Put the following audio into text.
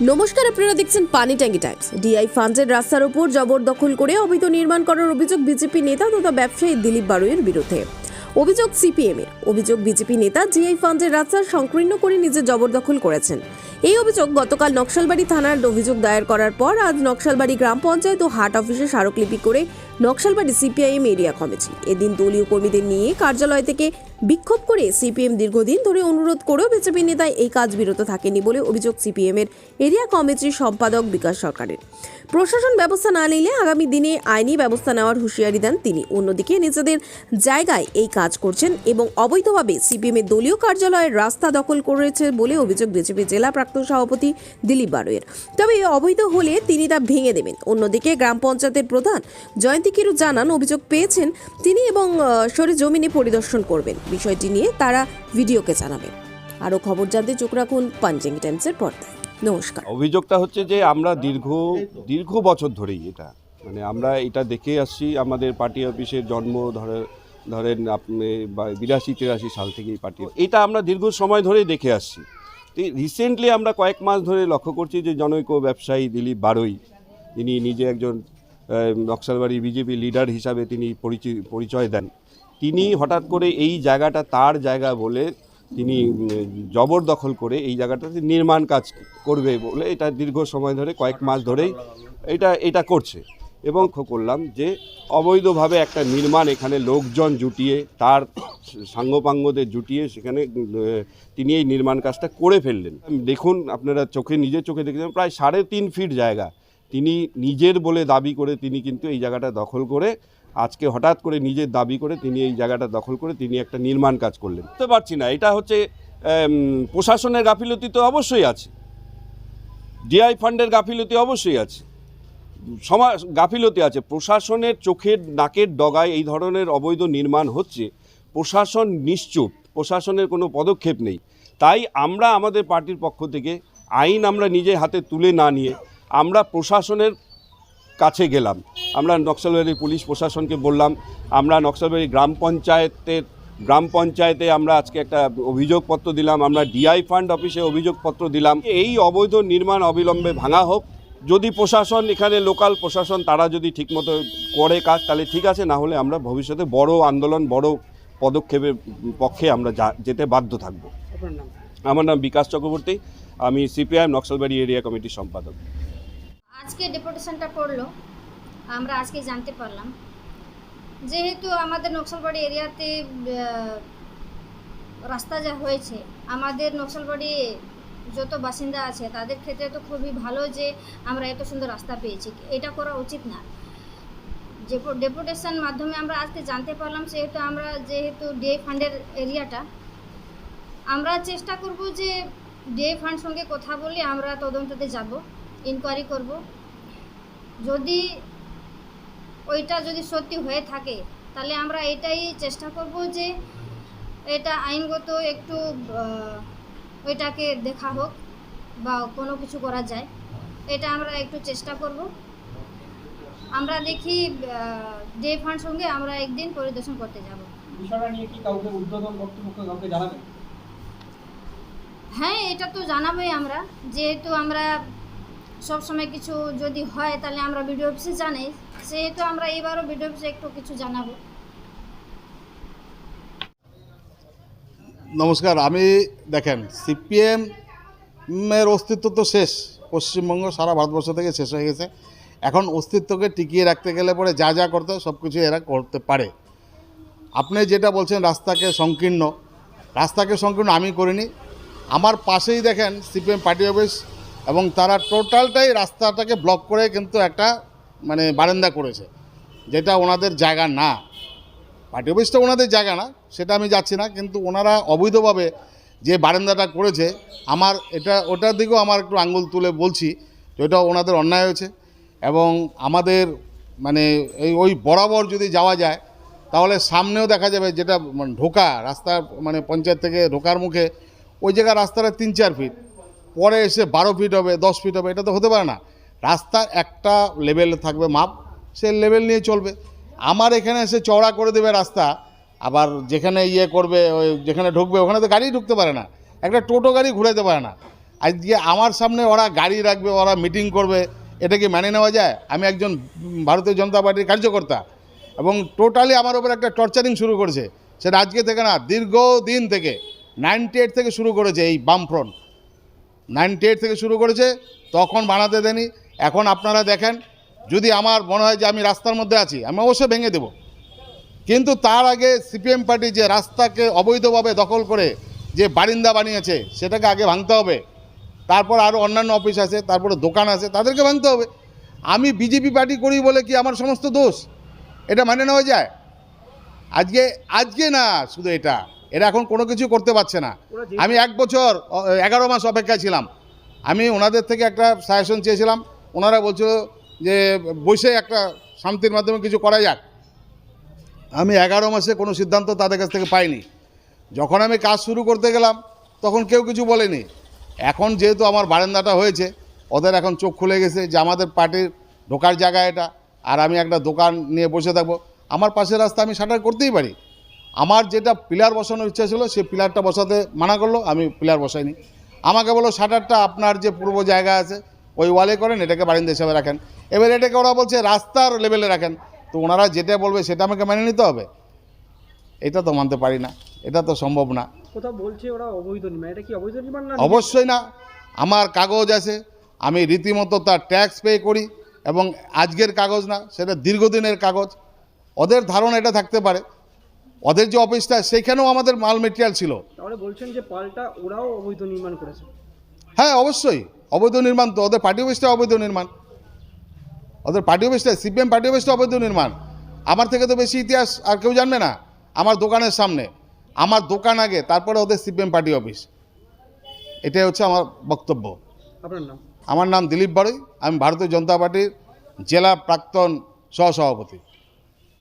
নমস্কার, আপনারা দেখছেন পানি ট্যাঙ্কি টাইমস। ডিআই ফান্ডের রাস্তার উপর জবরদখল করে অবৈধ নির্মাণ করার অভিযোগ বিজেপি নেতা তথা ব্যবসায়ী দিলীপ বারুইয়ের বিরুদ্ধে। অভিযোগ সিপিএম এর অভিযোগ বিজেপি নেতা জিআই ফান্ডের রাস্তা সংকীর্ণ করে নিজে জবরদখল করেছেন। এই অভিযোগ গতকাল নকশালবাড়ি থানার অভিযোগ দায়ের করার পর আজ নকশালবাড়ি গ্রাম পঞ্চায়েত ও হাট অফিসে স্মারকলিপি করে নকশালবাড়ি সিপিআইএম এরিয়া কমিটি এদিন দলীয় কর্মীদের নিয়ে কার্যালয় থেকে বিক্ষোভ করে সিপিএম দীর্ঘদিন ধরে অনুরোধ করেও বিজেপি নেতা এই কাজ বিরত থাকেনি বলে অভিযোগ সিপিএম এর এরিয়া কমিটির সম্পাদক বিকাশ সরকারের। প্রশাসন ব্যবস্থা না নিলে আগামী দিনে আইনি ব্যবস্থা নেওয়ার হুঁশিয়ারি দেন তিনি। অন্যদিকে নিজেদের জায়গায় এই কাজ করছেন এবং অবৈধভাবে সিপিএম এর দলীয় কার্যালয়ের রাস্তা দখল করেছে বলে অভিযোগ বিজেপি জেলা প্রাক্তন সভাপতি দিলীপ বারোয়ের তবে অবৈধ হলে তিনি তা ভেঙে দেবেন। অন্যদিকে গ্রাম পঞ্চায়েতের প্রধান জয়ন্তী কিরু জানান অভিযোগ পেয়েছেন তিনি এবং আহ, সরেজমিনে পরিদর্শন করবেন। বিষয়টি নিয়ে তারা ভিডিওকে জানাবেন। আরও খবর জানতে চোখ রাখুন পাঞ্জিং টাইমসের পর্দায়। নমস্কার। অভিযোগটা হচ্ছে যে আমরা দীর্ঘ দীর্ঘ বছর ধরেই এটা মানে আমরা এটা দেখে আসছি আমাদের পার্টি অফিসের জন্ম ধরে ধরেন আপনি বিরাশি তিরাশি সাল থেকেই পার্টি। এটা আমরা দীর্ঘ সময় ধরেই দেখে আসছি। রিসেন্টলি আমরা কয়েক মাস ধরে লক্ষ্য করছি যে জনৈক ব্যবসায়ী দিলীপ বারোই, তিনি নিজে একজন নকশালবাড়ি বিজেপি লিডার হিসাবে তিনি পরিচয় পরিচয় দেন। তিনি হঠাৎ করে এই জায়গাটা তার জায়গা বলে তিনি জবরদখল করে এই জায়গাটাতে নির্মাণ কাজ করবে বলে এটা দীর্ঘ সময় ধরে কয়েক মাস ধরেই এটা এটা করছে। এবং করলাম যে অবৈধভাবে একটা নির্মাণ এখানে লোকজন জুটিয়ে, তার সাঙ্গপাঙ্গদের জুটিয়ে সেখানে তিনি এই নির্মাণ কাজটা করে ফেললেন। দেখুন, আপনারা চোখে, নিজের চোখে দেখেছেন প্রায় সাড়ে তিন ফিট জায়গা। তিনি নিজের বলে দাবি করে তিনি কিন্তু এই জায়গাটা দখল করে, আজকে হঠাৎ করে নিজের দাবি করে তিনি এই জায়গাটা দখল করে তিনি একটা নির্মাণ কাজ করলেন। বুঝতে পারছি না, এটা হচ্ছে প্রশাসনের গাফিলতি তো অবশ্যই আছে। ডিআই ফান্ডের গাফিলতি অবশ্যই আছে। সমাজ গাফিলতি আছে। প্রশাসনের চোখের নাকের ডগায় এই ধরনের অবৈধ নির্মাণ হচ্ছে। প্রশাসন নিশ্চুপ। প্রশাসনের কোনো পদক্ষেপ নেই। তাই আমরা আমাদের পার্টির পক্ষ থেকে আইন আমরা নিজে হাতে তুলে না নিয়ে আমরা প্রশাসনের কাছে গেলাম। আমরা নকশালবাড়ি পুলিশ প্রশাসনকে বললাম, আমরা নকশালবাড়ি গ্রাম পঞ্চায়েতের গ্রাম পঞ্চায়েতে আমরা আজকে একটা অভিযোগপত্র দিলাম, আমরা ডিআই ফান্ড অফিসে অভিযোগপত্র দিলাম। এই অবৈধ নির্মাণ অবিলম্বে ভাঙা হোক যদি প্রশাসন এখানে লোকাল প্রশাসন তারা যদি ঠিকমতো করে কাজ তাহলে ঠিক আছে না হলে আমরা ভবিষ্যতে বড় আন্দোলন বড় পদক্ষেপের পক্ষে আমরা যা- যেতে বাধ্য থাকব। আমার নাম বিকাশ চক্রবর্তী আমি সিপিআইএম নকশালবাড়ি এরিয়া কমিটির সম্পাদক। আজকে ডেপুটেশনটা পড়ল আমরা আজকে জানতে পারলাম। যেহেতু আমাদের নকশালবাড়ি এরিয়াতে রাস্তা যা হয়েছে আমাদের নকশালবাড়ি যত বাসিন্দা আছে, তাদের ক্ষেত্রে তো খুবই ভালো যে আমরা এত সুন্দর রাস্তা পেয়েছি। এটা করা উচিত না। ডেপুটেশন মাধ্যমে আমরা আজকে জানতে পারলাম সেহেতু আমরা যেহেতু ডিএ ফান্ডের এরিয়াটা আমরা চেষ্টা করব যে ডিএ ফান্ড সঙ্গে কথা বলে আমরা তদন্ততে যাব ইনকোয়ারি করব। যদি ওইটা যদি সত্যি হয়ে থাকে, তাহলে আমরা এটাই চেষ্টা করব যে এটা আইনগত একটু ওইটাকে দেখা হোক বা কোনো কিছু করা যায় এটা আমরা একটু চেষ্টা করব। আমরা দেখি ডে ফান্ড সঙ্গে আমরা একদিন পরিদর্শন করতে যাব। বিষয়টা নিয়ে কি কাউকে উদ্বোধন কর্তৃপক্ষ কাউকে জানাবেন হ্যাঁ এটা তো জানাবোই আমরা। যেহেতু আমরা সব সময় কিছু যদি হয় তাহলে আমরা ভিডিও অফিসে জানাই। সেহেতু আমরা এবারও ভিডিও অফিসে একটু কিছু জানাব। নমস্কার, আমি দেখেন, সিপিএম এর অস্তিত্ব তো শেষ। পশ্চিমবঙ্গ সারা ভারতবর্ষ থেকে শেষ হয়ে গেছে। এখন অস্তিত্বকে টিকিয়ে রাখতে গেলে পরে যা যা করতে সব কিছু এরা করতে পারে। আপনি যেটা বলছেন, রাস্তাকে সংকীর্ণ। রাস্তাকে সংকীর্ণ আমি করিনি। আমার পাশেই দেখেন, সিপিএম পার্টি অফিস এবং তারা টোটালটাই রাস্তাটাকে ব্লক করে কিন্তু একটা মানে বারান্দা করেছে, যেটা ওনাদের জায়গা না। পার্টি অফিসটা ওনাদের জায়গা না, সেটা আমি যাচ্ছি না, কিন্তু ওনারা অবৈধভাবে যে বারান্দাটা করেছে, আমার এটা, ওটার দিকেও আমার একটু আঙ্গুল তুলে বলছি যে ওটা ওনাদের অন্যায় হয়েছে এবং আমাদের মানে এই ওই বরাবর যদি যাওয়া যায়, তাহলে সামনেও দেখা যাবে যেটা মানে ঢোকা, রাস্তা মানে পঞ্চায়েত থেকে ঢোকার মুখে, ওই জায়গায় রাস্তাটা তিন চার ফিট পরে এসে বারো ফিট হবে, দশ ফিট হবে, এটা তো হতে পারে না। রাস্তার একটা লেভেল থাকবে মাপ, সে লেভেল নিয়ে চলবে। আমার এখানে এসে চওড়া করে দেবে রাস্তা, আবার যেখানে ইয়ে করবে, ওই যেখানে ঢুকবে, ওখানে তো গাড়ি ঢুকতে পারে না। একটা টোটো গাড়ি ঘুরাইতে পারে না। আজকে আমার সামনে ওরা গাড়ি রাখবে, ওরা মিটিং করবে, এটা কি মেনে নেওয়া যায়? আমি একজন ভারতীয় জনতা পার্টির কার্যকর্তা, এবং টোটালি আমার উপর একটা টর্চারিং শুরু করেছে। সেটা আজকে থেকে না দীর্ঘ দিন থেকে নাইনটি এইট থেকে শুরু করেছে এই বামফ্রন্ট। নাইনটি এইট থেকে শুরু করেছে, তখন বানাতে দেনি এখন আপনারা দেখেন যদি আমার মনে হয় যে আমি রাস্তার মধ্যে আছি আমি অবশ্যই ভেঙে দেব। কিন্তু তার আগে সিপিএম পার্টি যে রাস্তাকে অবৈধভাবে দখল করে যে বারিন্দা বানিয়েছে সেটাকে আগে ভাঙতে হবে। তারপর আরও অন্যান্য অফিস আছে তারপরে দোকান আছে তাদেরকে ভাঙতে হবে। আমি বিজেপি পার্টি করি বলে কি আমার সমস্ত দোষ? এটা মানে নেওয়া যায়। আজকে আজকে না শুধু এটা। এরা এখন কোনো কিছু করতে পারছে না। আমি এক বছর এগারো মাস অপেক্ষায় ছিলাম। আমি ওনাদের থেকে একটা সাজেশন চেয়েছিলাম। ওনারা বলছিল যে বসে একটা শান্তির মাধ্যমে কিছু করা যাক। আমি এগারো মাসে কোনো সিদ্ধান্ত তাদের কাছ থেকে পাইনি। যখন আমি কাজ শুরু করতে গেলাম, তখন কেউ কিছু বলেনি। এখন যেহেতু আমার বারান্দাটা হয়েছে, ওদের এখন চোখ খুলে গেছে যে আমাদের পার্টির ঢোকার জায়গা এটা, আর আমি একটা দোকান নিয়ে বসে থাকব। আমার পাশের রাস্তা আমি শাটার করতেই পারি। আমার যেটা পিলার বসানোর ইচ্ছা ছিল, সে পিলারটা বসাতে মানা করল, আমি পিলার বসাইনি। আমাকে বলো শাটারটা আপনার যে পূর্ব জায়গা আছে ওই ওয়ালে করেন এটাকে বারিন্দা হিসাবে রাখেন। এবার এটাকে ওরা বলছে রাস্তার লেভেলে রাখেন। তো ওনারা যেটা বলবে সেটা আমাকে মেনে নিতে হবে? এটা তো মানতে পারি না। এটা তো সম্ভব না। কোথাও বলছে ওরা অবৈধ নির্মাণ? এটা কি অবৈধ নির্মাণ না অবশ্যই না। আমার কাগজ আছে। আমি রীতিমতো তার ট্যাক্স পে করি এবং আজকের কাগজ না সেটা দীর্ঘদিনের কাগজ। ওদের ধারণা এটা থাকতে পারে। ওদের যে অফিসটা সেইখানেও আমাদের মাল মেটেরিয়াল ছিল। তাহলে বলছেন যে পাল্টা ওরাও অবৈধ নির্মাণ করেছে। হ্যাঁ অবশ্যই। অবৈধ নির্মাণ তো ওদের পার্টি অফিসটা অবৈধ নির্মাণ। ওদের পার্টি অফিসটা সিপিএম পার্টি অফিসটা অবৈধ নির্মাণ। আমার থেকে তো বেশি ইতিহাস আর কেউ জানবে না আমার দোকানের সামনে। আমার দোকান আগে তারপরে ওদের সিপিএম পার্টি অফিস। এটাই হচ্ছে আমার বক্তব্য। আপনার নাম? আমার নাম দিলীপ বাড়ই আমি ভারতীয় জনতা পার্টির জেলা প্রাক্তন সহসভাপতি।